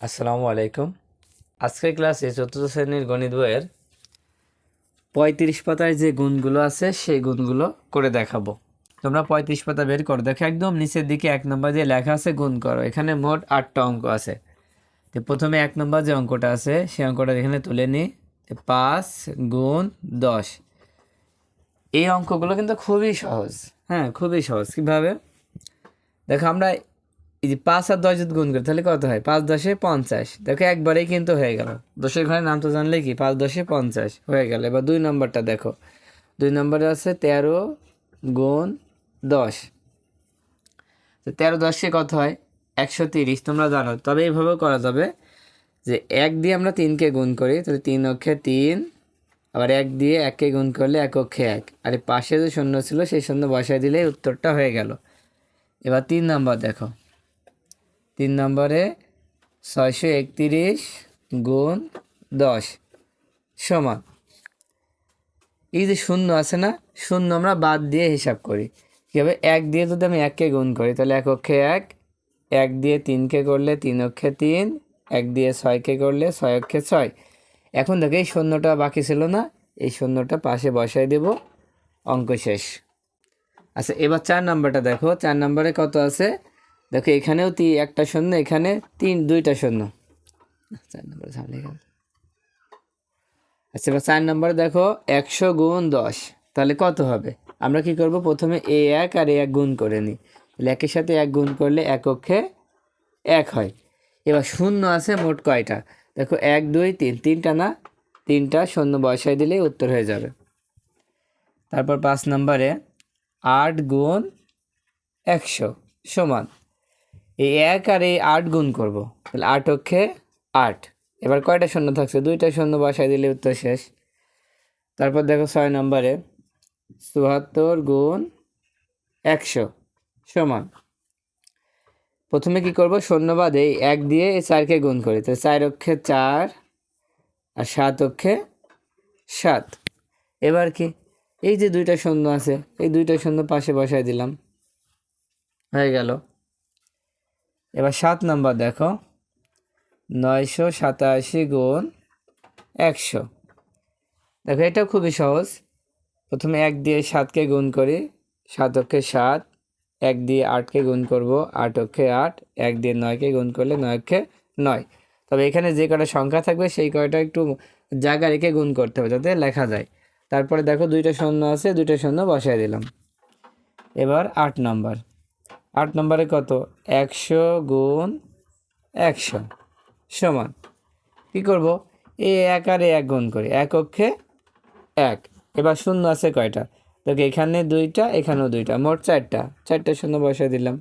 আসসালামু আলাইকুম। আজকের ক্লাসে চতুর্থ শ্রেণির গণিত বইয়ের পঁয়ত্রিশ পাতায় যে গুণগুলো আছে, সেই গুণগুলো করে দেখাবো। তোমরা পঁয়ত্রিশ পাতা বের করো। দেখো একদম নিচের দিকে এক নম্বর যে লেখা আছে, গুণ করো। এখানে মোট আটটা অঙ্ক আছে। তো প্রথমে এক নম্বর যে অঙ্কটা আছে, সেই অঙ্কটা এখানে তুলে নিই পাঁচ গুণ দশ। এই অঙ্কগুলো কিন্তু খুবই সহজ। হ্যাঁ খুবই সহজ। কীভাবে? দেখো আমরা এই যে পাঁচ আর দশ যদি গুণ করি, তাহলে কত হয়? পাঁচ দশে পঞ্চাশ। দেখো একবারেই কিন্তু হয়ে গেল। দশের ঘরে নাম তো জানলে কি? পাঁচ দশে পঞ্চাশ হয়ে গেল। এবার দুই নম্বরটা দেখো। দুই নম্বরে আছে তেরো গুণ দশ। তো তেরো দশে কত হয়? একশো তিরিশ। তোমরা জানো। তবে এইভাবেও করা যাবে যে এক দিয়ে আমরা তিনকে গুণ করি, তাহলে তিন অক্ষে তিন, আবার এক দিয়ে এককে গুণ করলে এক অক্ষে এক। আর পাশে যে শূন্য ছিল, সেই শূন্য বসায় দিলেই উত্তরটা হয়ে গেল। এবার তিন নম্বর দেখো। তিন নম্বরে ছয়শো একতিরিশ গুণ দশ সমান। এই যে শূন্য আছে না, শূন্য আমরা বাদ দিয়ে হিসাব করি। কীভাবে এক দিয়ে যদি আমি এককে গুণ করি, তাহলে এক অক্ষে এক এক দিয়ে তিনকে করলে তিন অক্ষে তিন, এক দিয়ে ছয়কে করলে ছয় অক্ষে ছয়। এখন দেখো, এই শূন্যটা বাকি ছিল না, এই শূন্যটা পাশে বসাই দেব, অঙ্ক শেষ। আচ্ছা এবার চার নাম্বারটা দেখো, চার নাম্বারে কত আছে? দেখো, এখানেও তি, একটা শূন্য, এখানে তিন, দুইটা শূন্য। চার নম্বরে গেল। আচ্ছা এবার চার নম্বরে দেখো, একশো গুণ দশ। তাহলে কত হবে? আমরা কি করব? প্রথমে এ এক আর এ এক গুণ করে নিই। তাহলে একের সাথে এক গুণ করলে এক অক্ষে এক হয়। এবার শূন্য আছে মোট কয়টা? দেখো, এক, দুই, তিন, তিনটা না? তিনটা শূন্য বসায় দিলেই উত্তর হয়ে যাবে। তারপর পাঁচ নম্বরে আট গুণ একশো সমান। এই এক আর এই আট গুণ করব। তাহলে আট অক্ষে আট। এবার কয়টা শূন্য থাকছে? দুইটা শূন্য বসায় দিলে উত্তর শেষ। তারপর দেখো ছয় নম্বরে, চুয়াত্তর গুণ একশো সমান। প্রথমে কি করব? শূন্য বাদে এই এক দিয়ে এই চারকে গুণ করি। তো চার অক্ষে চার আর সাত অক্ষে সাত। এবার কি? এই যে দুইটা শূন্য আছে, এই দুইটা শূন্য পাশে বসায় দিলাম। হয়ে গেল। এবার সাত নাম্বার দেখো। নয়শো সাতাশি গুণ একশো। দেখো, এটা খুবই সহজ। প্রথমে এক দিয়ে সাতকে গুণ করি। সাত অক্ষে সাত, এক দিয়ে আটকে গুণ করব। আট অক্ষে আট, এক দিয়ে নয়কে গুণ করলে নয় অক্ষে নয়। তবে এখানে যে কটা সংখ্যা থাকবে, সেই কয়টা একটু জায়গা রেখে গুণ করতে হবে যাতে লেখা যায়। তারপরে দেখো, দুইটা শূন্য আছে, দুইটা শূন্য বসায় দিলাম। এবার আট নম্বর। আট নম্বরে কত? একশো গুণ একশো সমান। কী করব? এ এক আর এক গুণ করি। এক অক্ষে এক। এবার শূন্য আছে কয়টা? দেখো এখানে দুইটা, এখানেও দুইটা। মোট চারটা। চারটা শূন্য বসে দিলাম।